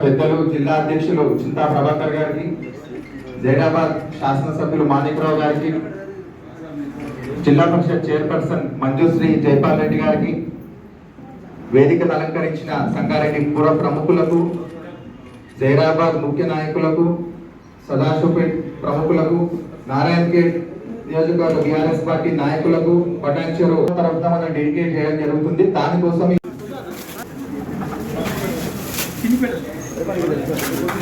పెద్దలు జిల్లా అధ్యక్షులు చింతా ప్రభాకర్ గారికి జైనాబాద్ శాసనసభ్యులు మాణిక్రావు గారికి జిల్లా పరిషత్ చైర్పర్సన్ మంజుశ్రీ జైపాల్ రెడ్డి గారికి వేదికను అలంకరించిన సంగారెడ్డి పుర ప్రముఖులకు జైరాబాద్ ముఖ్య నాయకులకు సదాశివపేట్ ప్రముఖులకు నారాయణఖేడ్ నియోజకవర్గ బీఆర్ఎస్ పార్టీ నాయకులకు పటాన్చెరు తరఫున మనం డెడికేట్ చేయడం జరుగుతుంది. దానికోసం Thank you.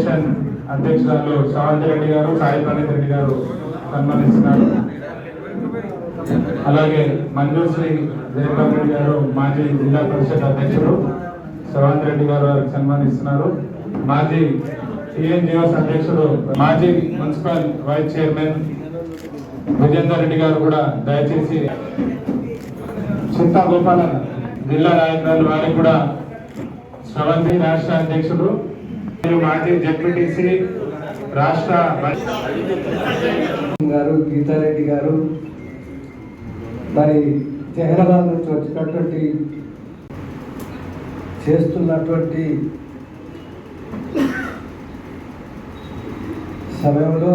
ఫౌండేషన్ అధ్యక్షురాలు శ్రావంతి రెడ్డి గారు సాయి ప్రణీత్ రెడ్డి గారు సన్మానిస్తున్నారు. అలాగే మంజూశ్రీ జయపాల్ రెడ్డి గారు మాజీ జిల్లా పరిషత్ అధ్యక్షుడు శ్రవంత్ రెడ్డి గారు వారికి సన్మానిస్తున్నారు. మాజీ టీఎన్జిఓస్ అధ్యక్షుడు మాజీ municipal vice chairman Vijender Reddy గారు కూడా దయచేసి చింతా గోపాలన్ జిల్లా నాయకురాలు వారికి కూడా శ్రవంతి రాష్ట్ర అధ్యక్షుడు మాజీ జెడ్పీటీసీ రాష్ట్ర గారు గీతారెడ్డి గారు మరి జహరాబాద్ నుంచి వచ్చినటువంటి చేస్తున్నటువంటి సమయంలో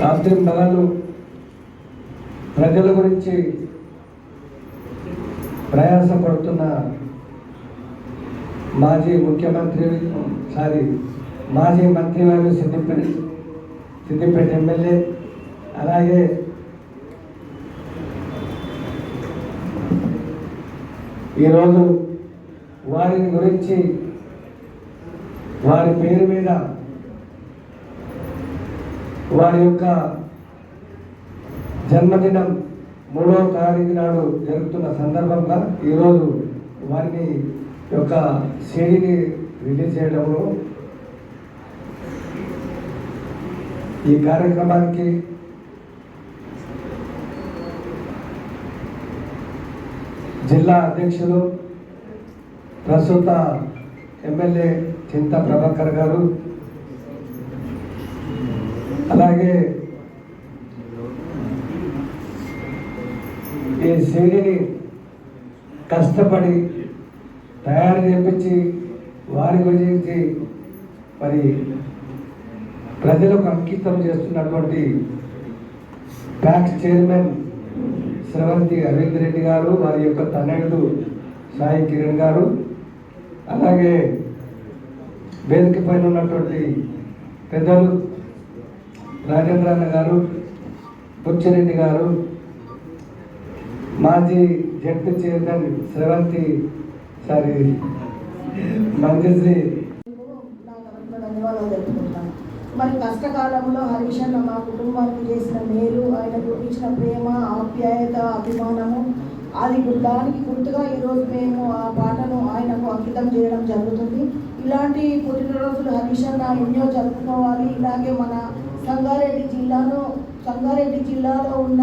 రాత్రి పగలు ప్రజల గురించి ప్రయాసపడుతున్న మాజీ ముఖ్యమంత్రి సారీ మాజీ మంత్రివారు సిద్దిపేట సిద్దిపేట ఎమ్మెల్యే అలాగే ఈరోజు వారిని గురించి వారి పేరు మీద వారి యొక్క జన్మదినం మూడవ తారీఖు నాడు జరుగుతున్న సందర్భంగా ఈరోజు వారిని యొక్క సిడిని రిలీజ్ చేయడంలో ఈ కార్యక్రమానికి జిల్లా అధ్యక్షులు ప్రస్తుత ఎమ్మెల్యే చింత ప్రభాకర్ గారు అలాగే ఈ సీడీని కష్టపడి తయారు చేపించి వారి గురించి మరి ప్రజలకు అంకితం చేస్తున్నటువంటి ప్యాక్స్ చైర్మన్ శ్రవంతి అరవింద్ రెడ్డి గారు వారి యొక్క తనయుడు సాయి కిరణ్ గారు అలాగే వేదిక పైన ఉన్నటువంటి పెద్దలు రాజేంద్రన్న గారు బుచ్చిరెడ్డి గారు మాజీ ZP chairman Sravanthi sorry Manjushree మరి కష్టకాలంలో హరీష్ అన్న మా కుటుంబానికి చేసిన మేలు ఆయన చూపించిన ప్రేమ ఆప్యాయత అభిమానము అది దానికి గుర్తుగా ఈరోజు మేము ఆ పాటను ఆయనకు అంకితం చేయడం జరుగుతుంది. ఇలాంటి పుట్టినరోజులు హరీష్ అన్న ఎన్నో జరుపుకోవాలి. ఇలాగే మన సంగారెడ్డి జిల్లాలో సంగారెడ్డి జిల్లాలో ఉన్న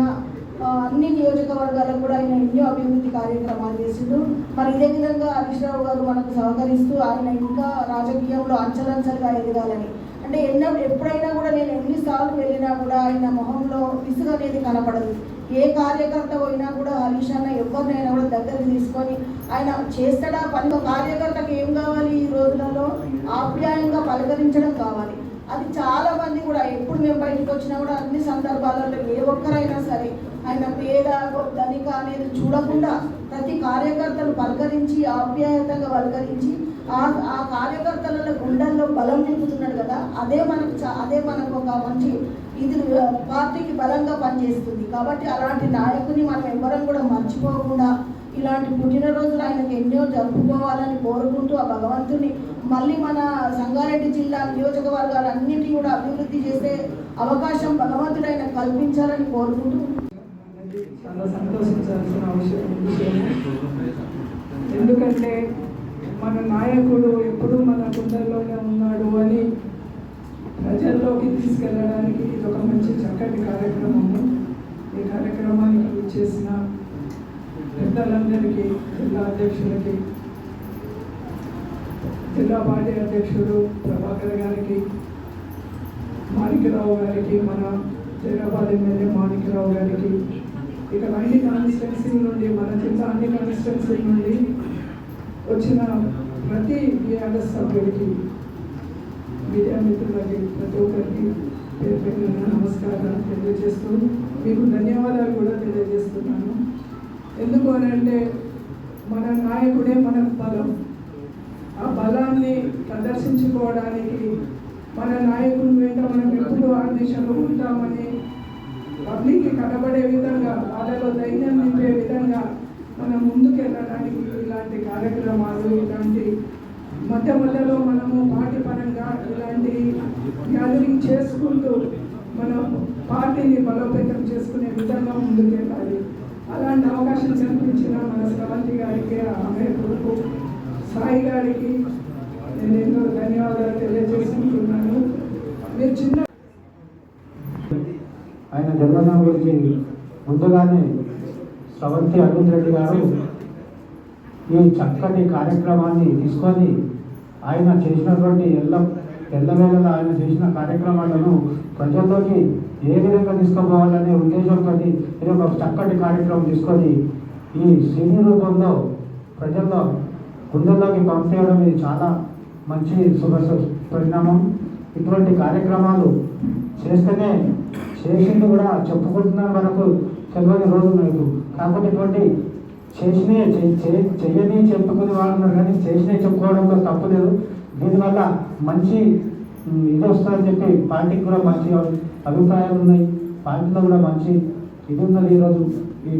అన్ని నియోజకవర్గాలకు కూడా ఆయన ఎన్నో అభివృద్ధి కార్యక్రమాలు చేసిండు. మరి ఇదే విధంగా హరీష్ రావు గారు మనకు సహకరిస్తూ ఆయన ఇంకా రాజకీయంలో అంచలంచలుగా ఎదగాలని. అంటే ఎన్నో ఎప్పుడైనా కూడా నేను ఎన్నిసార్లు వెళ్ళినా కూడా ఆయన మొహంలో విసుగు అనేది కనపడదు. ఏ కార్యకర్త పోయినా కూడా హరీష్ అన్న ఎవరినైనా కూడా దగ్గరికి తీసుకొని ఆయన చేస్తాడా పని? కార్యకర్తకు ఏం కావాలి ఈ రోజులలో? ఆప్యాయంగా పలకరించడం కావాలి. అది చాలా మంది కూడా ఎప్పుడు మేము బయటకు వచ్చినా కూడా అన్ని సందర్భాలలో ఏ ఒక్కరైనా సరే ఆయన పేద ధనిక అనేది చూడకుండా ప్రతి కార్యకర్తను పలకరించి ఆప్యాయతగా పలకరించి ఆ ఆ కార్యకర్తల గుండెల్లో బలం నింపుతున్నాడు కదా. అదే మనకు అదే మనకు ఒక మంచి ఇది పార్టీకి బలంగా పనిచేస్తుంది. కాబట్టి అలాంటి నాయకుని మనం ఎవరం కూడా మర్చిపోకుండా ఇలాంటి పుట్టినరోజులు ఆయనకు ఎన్నో జరుపుకోవాలని కోరుకుంటూ ఆ భగవంతుని మళ్ళీ మన సంగారెడ్డి జిల్లా నియోజకవర్గాలన్నిటి కూడా అభివృద్ధి చేసే అవకాశం భగవంతుడు ఆయన కల్పించాలని కోరుకుంటూ చాలా సంతోషించాల్సిన అవసరం విషయం ఎందుకంటే మన నాయకుడు ఎప్పుడు మన గుండెల్లోనే ఉన్నాడు అని ప్రజల్లోకి తీసుకెళ్ళడానికి ఇది ఒక మంచి చక్కటి కార్యక్రమము. ఈ కార్యక్రమానికి వచ్చేసిన పెద్దలందరికీ జిల్లా అధ్యక్షులకి జిల్లా పార్టీ అధ్యక్షుడు ప్రభాకర్ గారికి మాణిక్యరావు గారికి మన జైరాబాద్ ఎమ్మెల్యే మాణిక్యరావు గారికి ఇక అన్ని కాన్స్టిట్యున్సీ నుండి మన జిల్లా అన్ని కాన్స్టిట్యున్సీ నుండి వచ్చిన ప్రతి బీఆర్ఎస్ సభ్యుడికి మీడియా మిత్రులకి ప్రతి ఒక్కరికి పేరు పేరున నమస్కారాలు తెలియజేస్తూ మీకు ధన్యవాదాలు కూడా తెలియజేస్తున్నాను. ఎందుకు అని అంటే మన నాయకుడే మన బలం. ఆ బలాన్ని ప్రదర్శించుకోవడానికి మన నాయకుని వెంట మనం ఎప్పుడూ ఆ దిశలో ఉంటామని పబ్లిక్కి కనబడే విధంగా వాళ్ళలో ధైర్యం నింపే విధంగా మనం ముందుకు వెళ్ళడానికి ఇలాంటి కార్యక్రమాలు ఇలాంటి మధ్య మధ్యలో మనము పార్టీ పరంగా ఇలాంటి గ్యాదరింగ్ చేసుకుంటూ మనం పార్టీని బలోపేతం చేసుకునే విధంగా ముందుకు వెళ్ళాలి. అలాంటి అవకాశం కల్పించిన మన స్రవంతి గారికి ఆమె కొడుకు సాయి గారికి నేను ఎన్నో ధన్యవాదాలు తెలియజేసుకుంటున్నాను. మీరు చిన్న ఆయన జన్మదినం గురించి ముందుగానే స్రవంతి అరవింద్ రెడ్డి గారు ఈ చక్కటి కార్యక్రమాన్ని తీసుకొని ఆయన చేసినటువంటి ఎల్ల ఎల్లవేళలా ఆయన చేసిన కార్యక్రమాలను ప్రజల్లోకి ఏ విధంగా తీసుకుపోవాలనే ఉద్దేశంతో ఇది ఒక చక్కటి కార్యక్రమం తీసుకొని ఈ సినీ రూపంలో ప్రజల్లో గుండెల్లోకి పంపేయడం ఇది చాలా మంచి శుభ పరిణామం. ఇటువంటి కార్యక్రమాలు చేస్తేనే చేసింది కూడా చెప్పుకుంటున్నా మనకు తెలియని రోజు లేదు కాకపోతే ఇటువంటి చేసినే చే- చెయ్యని చెప్పుకునే వాళ్ళు ఉన్నారు కానీ చేసినే చెప్పుకోవడంలో తప్పలేదు. దీనివల్ల మంచి ఇది వస్తుందని చెప్పి పార్టీకి కూడా మంచి అభిప్రాయాలు ఉన్నాయి. పార్టీలో కూడా మంచి ఇది ఉన్నది ఈరోజు. ఈ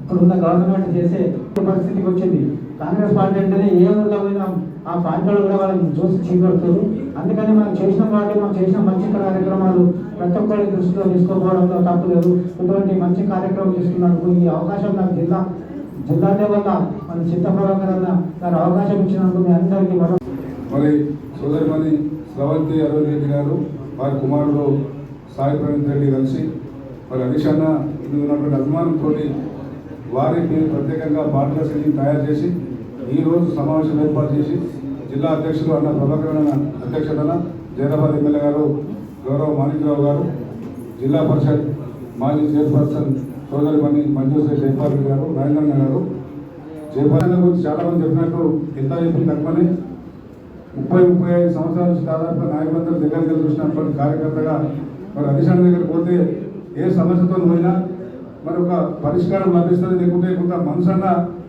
ఇప్పుడున్న గవర్నమెంట్ చేసే పరిస్థితికి వచ్చింది. కాంగ్రెస్ పార్టీ అంటేనే ఏ ఊళ్ళో పోయినా ఆ పార్టీ కూడా వాళ్ళని చూసి చీకొడుతారు అందుకని మనం చేసిన పార్టీ మనం చేసిన మంచి కార్యక్రమాలు ప్రతి ఒక్కరి దృష్టిలో తీసుకోపోవడంలో తప్పు లేదు. ఇటువంటి మంచి కార్యక్రమం తీసుకున్నందుకు ఈ అవకాశం నాకు జిల్లా జిల్లా వల్ల మన చిత్తప్రభాకరన్న గారు అవకాశం ఇచ్చినందుకు మీ అందరికీ మనం మరి సోదరిమణి స్రవంతి అరుణ్ రెడ్డి గారు వారి కుమారుడు సాయి ప్రవీణ్ రెడ్డి కలిసి మరి హరీష్ ఉన్నటువంటి అభిమానంతో వారి మీరు ప్రత్యేకంగా పాటల సంగీతం తయారు చేసి ఈ రోజు సమావేశం ఏర్పాటు చేసి జిల్లా అధ్యక్షులు అన్న ప్రభాకర్ అధ్యక్షతన జైరాబాద్ ఎమ్మెల్యే గారు గౌరవ మాణిక్యరావు గారు జిల్లా పరిషత్ మాజీ చైర్పర్సన్ సోదరి పని మంజుశ్రీ జైపాల్ గారు రాజేంద్రన్న గారు. జయపాలన గురించి చాలా మంది చెప్పినట్టు ఎంత చెప్పిన తక్కువనే ముప్పై ముప్పై ఐదు సంవత్సరాల నుంచి దాదాపుగా నాయకులందరూ దగ్గరికి చూసినటువంటి కార్యకర్తగా మరి అధిశాన దగ్గర పోతే ఏ సమస్యతో పోయినా మరి ఒక పరిష్కారం లభిస్తుంది లేకుంటే కొంత మనసన్న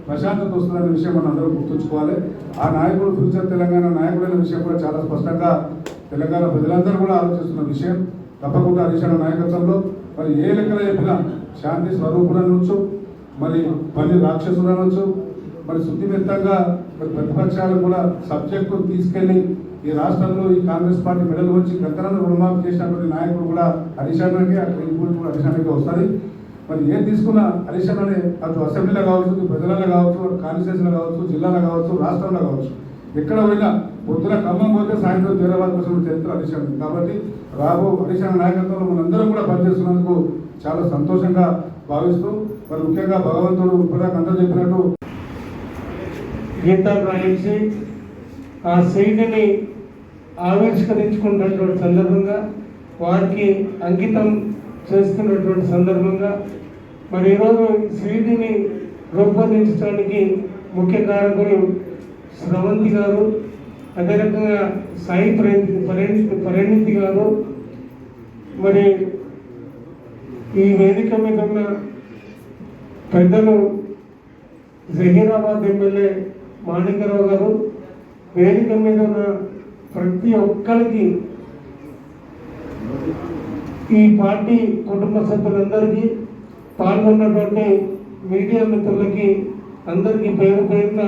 ప్రశాంతత వస్తుందనే విషయం మనం అందరూ గుర్తుంచుకోవాలి. ఆ నాయకుడు ఫ్యూచర్ తెలంగాణ నాయకుడైన విషయం కూడా చాలా స్పష్టంగా తెలంగాణ ప్రజలందరూ కూడా ఆలోచిస్తున్న విషయం. తప్పకుండా హరీష్ నాయకత్వంలో మరి ఏ లెక్కన చెప్పినా శాంతి స్వరూపుడు అనొచ్చు మరి పని రాక్షసుడు అనొచ్చు మరి శుద్ధిమెత్తంగా మరి ప్రతిపక్షాలు కూడా సబ్జెక్టు తీసుకెళ్ళి ఈ రాష్ట్రంలో ఈ కాంగ్రెస్ పార్టీ మెడల్ వచ్చి గతలను రుణమాఫీ చేసినటువంటి నాయకుడు కూడా హరిశానకి అక్కడ ఇంకోటి కూడా హరిశానకి వస్తుంది. మరి ఏం తీసుకున్నా అలిషన్ అనే అటు అసెంబ్లీలో కావచ్చు ప్రజలలో కావచ్చు అటు కాన్స్టిట్యూషన్లో కావచ్చు జిల్లాలో కావచ్చు రాష్ట్రంలో కావచ్చు. ఎక్కడ పోయినా పొద్దున ఖమ్మం పోతే సాయంత్రం హైదరాబాద్ కోసం చరిత్ర అలిషన్ కాబట్టి రాబో అలిషన్ నాయకత్వంలో మనందరం కూడా పనిచేస్తున్నందుకు చాలా సంతోషంగా భావిస్తూ మరి ముఖ్యంగా భగవంతుడు ఇప్పటిదాకా అందరూ చెప్పినట్టు గీతాలు రాయించి ఆ శైలిని ఆవిష్కరించుకున్నటువంటి సందర్భంగా వారికి అంకితం చేస్తున్నటువంటి సందర్భంగా మరి ఈరోజు సీడీని రూపొందించడానికి ముఖ్య కారకులు స్రవంతి గారు అదే రకంగా సాయి పరిణితి పరిణితి పరిణితి గారు మరి ఈ వేదిక మీద ఉన్న పెద్దలు జహీరాబాద్ ఎమ్మెల్యే మాణికరావు గారు వేదిక మీద ఉన్న ప్రతి ఒక్కరికి ఈ పార్టీ కుటుంబ సభ్యులందరికీ పాల్గొన్నటువంటి మీడియా మిత్రులకి అందరికీ పేరు పేరున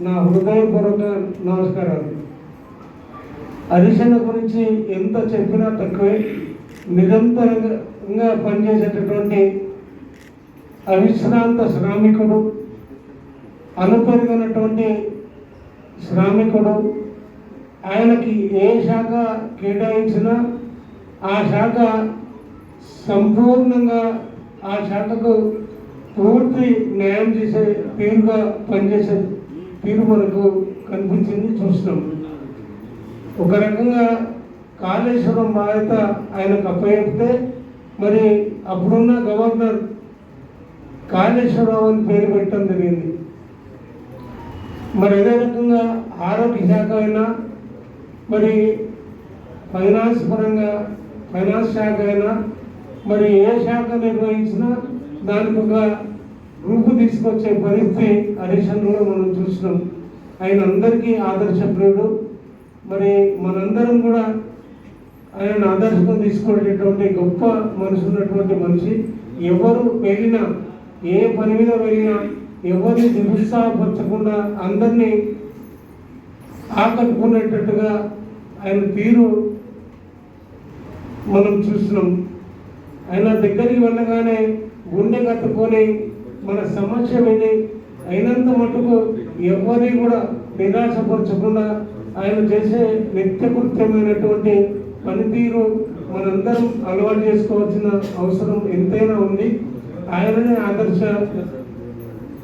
నా హృదయపూర్వక నమస్కారాలు. హరిశన్న గురించి ఎంత చెప్పినా తక్కువే. నిరంతరంగా పనిచేసేటటువంటి అవిశ్రాంత శ్రామికుడు అనుపెరిగినటువంటి శ్రామికుడు ఆయనకి ఏ శాఖ కేటాయించినా ఆ శాఖ సంపూర్ణంగా ఆ శాఖకు పూర్తి న్యాయం చేసే తీరుగా పనిచేసే తీరు మనకు కనిపించింది చూస్తాం ఒక రకంగా కాళేశ్వరం బాధ్యత ఆయనకు అప్పచెప్తే మరి అప్పుడున్న గవర్నర్ కాళేశ్వరరావు అని పేరు పెట్టడం జరిగింది. మరి అదే రకంగా ఆరోగ్య శాఖ అయినా మరి ఫైనాన్స్ పరంగా ఫైనాన్స్ శాఖ అయినా మరి ఏ శాఖ నిర్వహించినా దానికి ఒక రూపు తీసుకొచ్చే పరిస్థితి హరిశన్లో మనం చూసినాం ఆయన అందరికీ ఆదర్శప్రియుడు మరి మనందరం కూడా ఆయన ఆదర్శంగా తీసుకునేటటువంటి గొప్ప మనసు ఉన్నటువంటి మనిషి. ఎవరు వెళ్ళినా ఏ పని మీద వెళ్ళినా ఎవరిని నిరుత్సాహపరచకుండా అందరినీ ఆకట్టుకునేటట్టుగా ఆయన తీరు మనం చూస్తున్నాం. ఆయన దగ్గరికి వెళ్ళగానే గుండె కట్టుకొని మన సమస్య విని అయినంత మటుకు ఎవరిని కూడా నిరాశపరచకుండా ఆయన చేసే నిత్యకృత్యమైనటువంటి పనితీరు మనందరం అలవాటు చేసుకోవాల్సిన అవసరం ఎంతైనా ఉంది. ఆయననే ఆదర్శ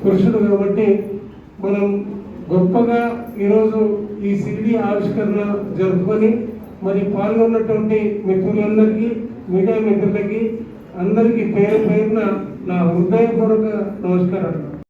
పురుషుడు కాబట్టి మనం గొప్పగా ఈరోజు ఈ సిడి ఆవిష్కరణ జరుపుకొని మరి పాల్గొన్నటువంటి మిత్రులందరికీ మీడియా మిత్రులకి అందరికీ పేరు పేరున నా హృదయపూర్వక నమస్కారాలు.